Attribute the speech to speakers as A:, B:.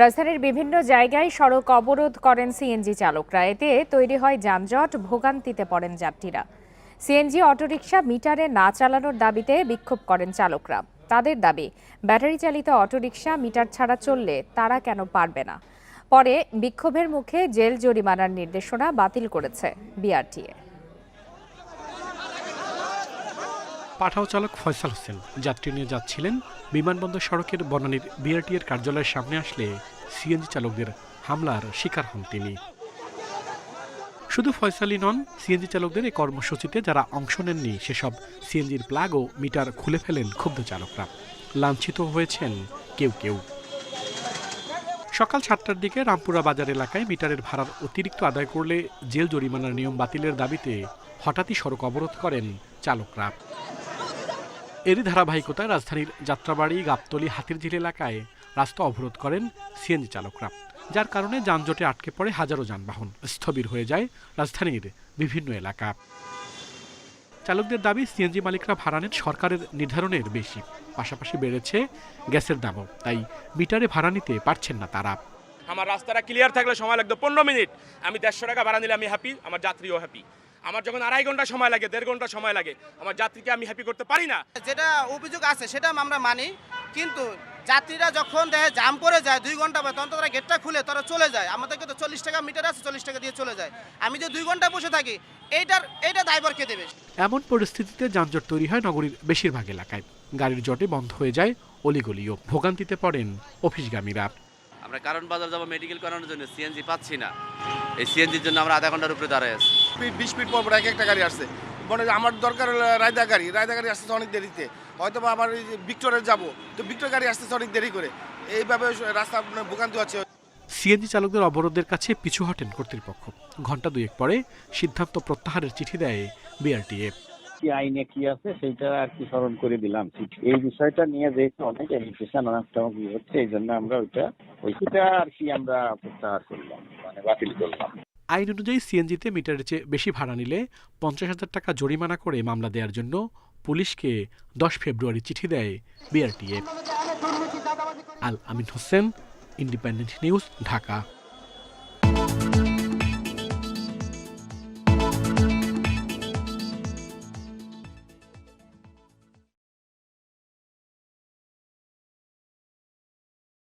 A: রাজধানীর বিভিন্ন জায়গায় সড়ক অবরোধ করেন সিএনজি চালকরা। এতে তৈরি হয় যানজট, ভোগান্তিতে পড়েন যাত্রীরা। সিএনজি অটোরিকশা মিটারে না চালানোর দাবিতে বিক্ষোভ করেন চালকরা। তাদের দাবি ব্যাটারি চালিত অটোরিকশা মিটার ছাড়া চললে তারা কেন পারবে না? পরে বিক্ষোভের মুখে জেল জরিমানার নির্দেশনা বাতিল করেছে বিআরটিএ।
B: পাঠাও চালক ফয়সাল হোসেন। যাত্রী নিয়ে যাচ্ছিলেন বিমানবন্দর সড়কের বনানীর বিআরটি এর কার্যালয়ের সামনে আসলে সিএনজি চালকদের হামলার শিকার হন তিনি। শুধু ফয়সালই নন, সিএনজি চালকদের এই কর্মসূচিতে যারা অংশ নেননি, সেসব সিএনজির প্লাগ ও মিটার খুলে ফেলেন ক্ষুব্ধ চালকরা। লাঞ্ছিত হয়েছেন কেউ কেউ। সকাল সাতটার দিকে রামপুরা বাজার এলাকায় মিটারের ভাড়ার অতিরিক্ত আদায় করলে জেল জরিমানার নিয়ম বাতিলের দাবিতে হঠাৎই সড়ক অবরোধ করেন চালকরা। এরই ধারাবাহিকতায় রাজধানীর যাত্রাবাড়ি, গাবতলী, হাতিরঝিল এলাকায় রাস্তা অবরোধ করেন সিএনজি চালকরা, যার কারণে যানজটে আটকে পড়ে হাজারো যানবাহন। স্থবির হয়ে যায় রাজধানীর বিভিন্ন এলাকা। চালকদের দাবি, সিএনজি মালিকরা ভাড়া নেন সরকারের নির্ধারণের বেশি, পাশাপাশি বেড়েছে গ্যাসের দামও, তাই মিটারে ভাড়া নিতে পারছেন না তারা।
C: আমার রাস্তাটা ক্লিয়ার থাকলে সময় লাগতো পনেরো মিনিট। আমি দেড়শো টাকা ভাড়া নিলে আমি হ্যাপি আমার যাত্রীও হ্যাপি আমার যখন আড়াই ঘণ্টা সময় লাগে দেড় ঘণ্টা সময় লাগে আমার যাত্রীকে আমি হ্যাপি করতে পারি না।
D: যেটা অভিযোগ আছে সেটা আমরা মানি কিন্তু যাত্রীরা যখন দেখে জাম করে যায় দুই ঘণ্টা বা তখন তো তারা গেটটা খুলে তারা চলে যায়। আমাদেরকে তো চল্লিশ টাকা মিটার আছে চল্লিশ টাকা দিয়ে চলে যায়। আমি যে দুই ঘণ্টা বসে থাকি এইটার এইটা দায়ভার কে দেবে?
B: এমন পরিস্থিতিতে যানজট তৈরি হয় নগরীর বেশিরভাগ এলাকায়। গাড়ির জটে বন্ধ হয়ে যায় অলিগলিও ভোগান্তিতে পড়েন অফিসগামীরা।
E: আমরা কারণ বাজার যাব মেডিকেল করানোর জন্য সিএনজি পাচ্ছি না। এই সিএনজির জন্য আমরা আধা ঘণ্টার উপরে দাঁড়ায় আছি।
F: স্পিড বিশ ফিট পর পর এক একটা গাড়ি আসছে। মনে হয় আমার দরকার রায়দা গাড়ি। রায়দা গাড়ি আসতেছে অনেক দেরিতে। হয়তো বা যে ভিক্টোরে যাব। তো ভিক্টোর গাড়ি আসতেছে অনেক দেরি করে। এইভাবে রাস্তা আপনার ভোগান্তি হচ্ছে।
B: সিএনজি চালকদের অবরোধের কাছে পিছু হটেন কর্তৃপক্ষ। ঘণ্টা দুয়েক পরে সিদ্ধান্ত প্রত্যাহারের চিঠি দেয় বিআরটিএ।
G: কি আইনে কি আছে সেইটা আর কি স্মরণ করে দিলাম এই বিষয়টা নিয়ে যেহেতু অনেক এডুকেশন অনেক হচ্ছে এই জন্য আমরা ওইটা ওইটা আর কি আমরা প্রত্যাহার করলাম মানে বাতিল করলাম।
B: আইন অনুযায়ী সিএনজিতে মিটারের চেয়ে বেশি ভাড়া নিলে পঞ্চাশ হাজার টাকা জরিমানা করে মামলা দেওয়ার জন্য পুলিশকে দশ ফেব্রুয়ারি চিঠি দেয় BRTA Al Amin Hossain, Independent News, Dhaka.